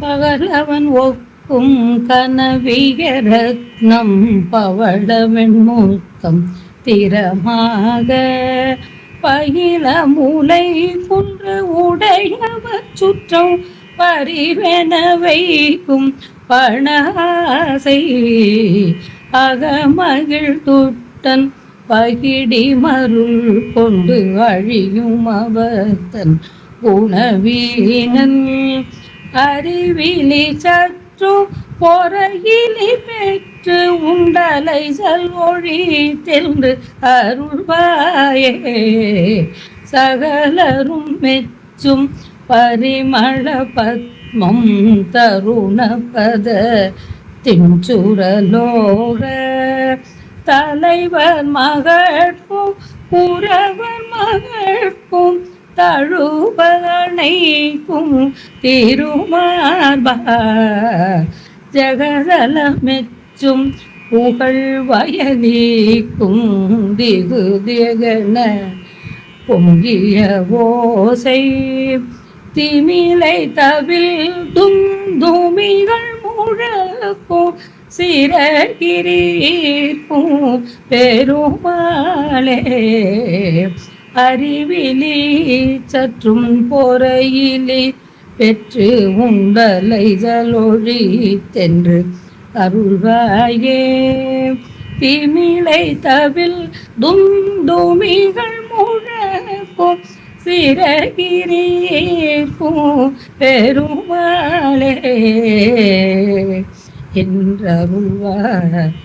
பகலவன் ஒக்கும் கனவிய ரத்னம் பவளவெண் திறமாக பயில மூளை குன்று உடையவர் சுற்றம் பரிவென வைக்கும் பணாசை அகமகிழ் துட்டன் பகிடி மருள் கொண்டு அழியும் அவத்தன் குணவீனன் அறிவிலி சற்று பொறையிலி பெற்று உண்டலை செல்வொழி தென்று அருள்வாயே. சகலரும் மெச்சும் பரிமள பத்மம் தருணபத தின்சுரலோக தலைவர் மகட்கும் புறவர் மகட்கும் தழுவணைக்கும் திருமார்பா ஜகதல புகழ் வயதீக்கும் திகு திகன பொங்கிய ஓசை. திமிலை தவில் தும்துமிகள் முழக்கும் சிறகிரீர்க்கும் பெருமாளே. அறிவிலி சற்றும் பொறையிலே பெற்று உங்களை ஜலொழி தென்று அருள்வாயே. திமிழை தவில் தும் துமிகள் முழக்கும் சிறகிரீர்க்கும் பெருமாளே என்றருள்வாயே.